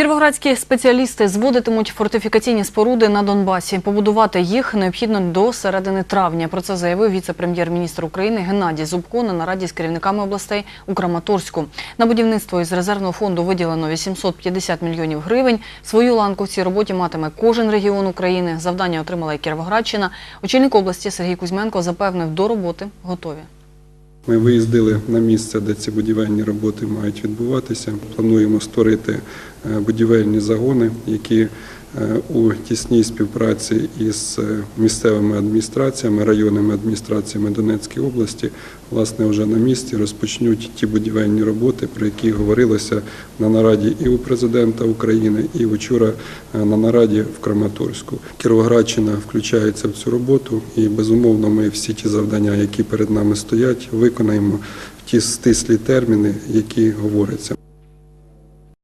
Кіровоградські спеціалісти зводитимуть фортифікаційні споруди на Донбасі. Побудувати їх необхідно до середини травня. Про це заявив віце-прем'єр-міністр України Геннадій Зубко на нараді з керівниками областей у Краматорську. На будівництво із резервного фонду виділено 850 мільйонів гривень. Свою ланку в цій роботі матиме кожен регіон України. Завдання отримала і Кіровоградщина. Очільник області Сергій Кузьменко запевнив, до роботи готові. Ми виїздили на місце, де ці будівельні роботи мають відбуватися. Плануємо створити будівельні загони, які е, у тісній співпраці із е, місцевими адміністраціями, районними адміністраціями Донецької області, власне, вже на місці розпочнуть ті будівельні роботи, про які говорилося на нараді і у президента України, і вчора е, на нараді в Краматорську. Кіровоградщина включається в цю роботу, і безумовно ми всі ті завдання, які перед нами стоять, виконаємо в ті стислі терміни, які говоряться.